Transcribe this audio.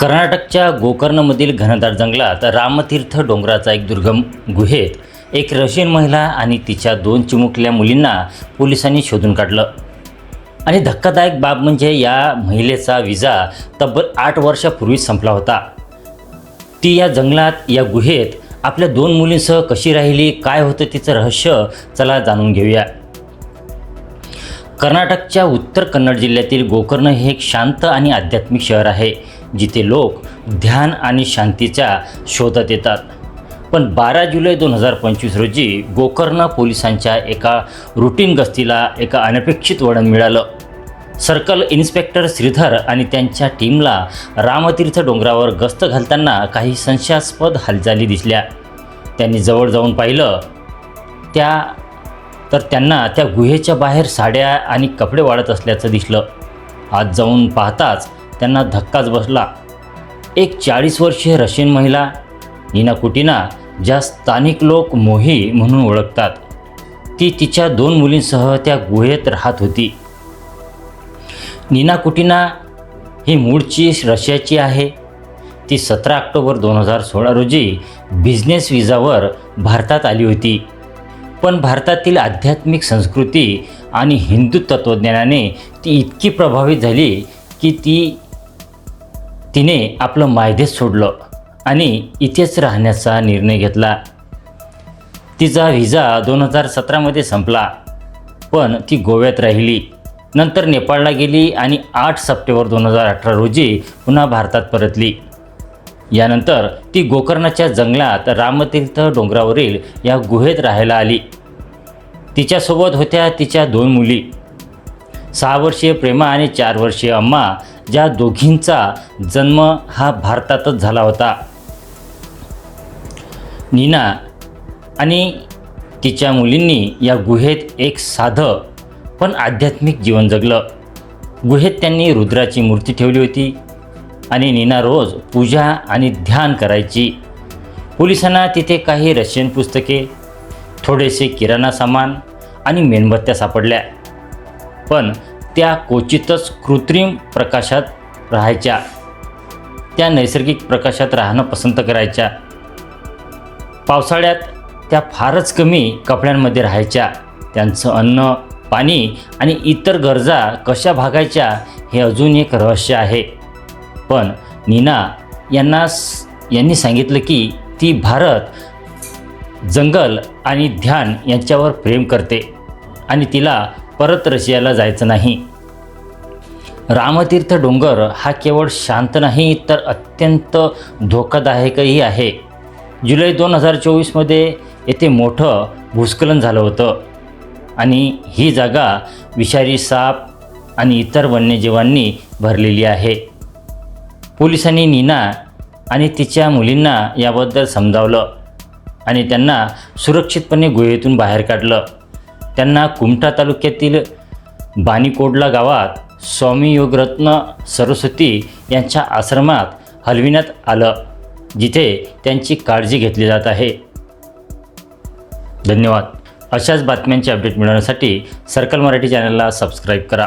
कर्नाटकच्या गोकर्णमधील घनदाट जंगलात रामतीर्थ डोंगराचा एक दुर्गम गुहेत एक रशियन महिला आणि तिच्या दोन चिमुकल्या मुलींना पोलिसांनी शोधून काढलं. आणि धक्कादायक बाब म्हणजे या महिलेचा विजा तब्बल आठ वर्षापूर्वीच संपला होता. ती या जंगलात या गुहेत आपल्या दोन मुलींसह कशी राहिली काय होतं तिचं रहस्य चला जाणून घेऊया. कर्नाटकच्या उत्तर कन्नड जिल्ह्यातील गोकर्ण हे एक शांत आणि आध्यात्मिक शहर आहे जिथे लोक ध्यान आणि शांतीच्या शोधात येतात. पण बारा जुलै दोन हजार पंचवीस रोजी गोकर्ण पोलिसांच्या एका रुटीन गस्तीला एका अनपेक्षित वळण मिळालं. सर्कल इन्स्पेक्टर श्रीधर आणि त्यांच्या टीमला रामतीर्थ डोंगरावर गस्त घालताना काही संशयास्पद हालचाली दिसल्या. त्यांनी जवळ जाऊन पाहिलं त्या तर त्यांना त्या गुहेच्या बाहेर साड्या आणि कपडे वाढत असल्याचं दिसलं. आत जाऊन पाहताच त्यांना धक्काच बसला. एक चाळीस वर्षीय रशियन महिला नीना कुटीना ज्या स्थानिक लोक मोही म्हणून ओळखतात ती तिच्या दोन मुलींसह त्या गुहेत राहत होती. नीना कुटीना ही मूळची रशियाची आहे. ती सतरा ऑक्टोबर दोन हजार सोळा रोजी बिझनेस विजावर भारतात आली होती. पण भारतातील आध्यात्मिक संस्कृती आणि हिंदू तत्त्वज्ञानाने ती इतकी प्रभावित झाली की ती तिने आपलं मायदेश सोडलं आणि इथेच राहण्याचा निर्णय घेतला. तिचा व्हिजा दोन हजार सतरामध्ये संपला पण ती गोव्यात राहिली. नंतर नेपाळला गेली आणि आठ सप्टेंबर दोन हजार अठरा रोजी पुन्हा भारतात परतली. यानंतर ती गोकर्णाच्या जंगलात रामतीर्थ डोंगरावरील या गुहेत राहायला आली. तिच्यासोबत होत्या तिच्या दोन मुली. सहा वर्षीय प्रेमा आणि चार वर्षीय अम्मा ज्या दोघींचा जन्म हा भारतातच झाला होता. नीना आणि तिच्या मुलींनी या गुहेत एक साधं पण आध्यात्मिक जीवन जगलं. गुहेत त्यांनी रुद्राची मूर्ती ठेवली होती. आणि नीना रोज पूजा आणि ध्यान करायची. पोलिसांना तिथे काही रशियन पुस्तके थोडेसे किराणा सामान आणि मेणबत्त्या सापडल्या. पण त्या क्वचितच कृत्रिम प्रकाशात राहायच्या. त्या नैसर्गिक प्रकाशात राहणं पसंत करायच्या. पावसाळ्यात त्या फारच कमी कपड्यांमध्ये राहायच्या. त्यांचं अन्न पाणी आणि इतर गरजा कशा भागायच्या हे अजून एक रहस्य आहे. पण नीना यांना यांनी सांगितलं की ती भारत जंगल आणि ध्यान यांच्यावर प्रेम करते आणि तिला परत रशियाला जायचं नाही. रामतीर्थ डोंगर हा केवळ शांत नाही तर अत्यंत धोकादायकही आहे. जुलै दोन हजार चोवीसमध्ये येथे मोठं भूस्खलन झालं होतं आणि ही जागा विषारी साप आणि इतर वन्यजीवांनी भरलेली आहे. पोलिसांनी नीना आणि तिच्या मुलींना याबद्दल समजावलं आणि त्यांना सुरक्षितपणे गुहेतून बाहेर काढलं. त्यांना कुमठा तालुक्यातील बानीकोडला गावात स्वामी योगरत्न सरस्वती यांच्या आश्रमात हलविण्यात आलं जिथे त्यांची काळजी घेतली जात आहे. धन्यवाद. अशाच बातम्यांचे अपडेट मिळवण्यासाठी सर्कल मराठी चॅनलला सबस्क्राईब करा.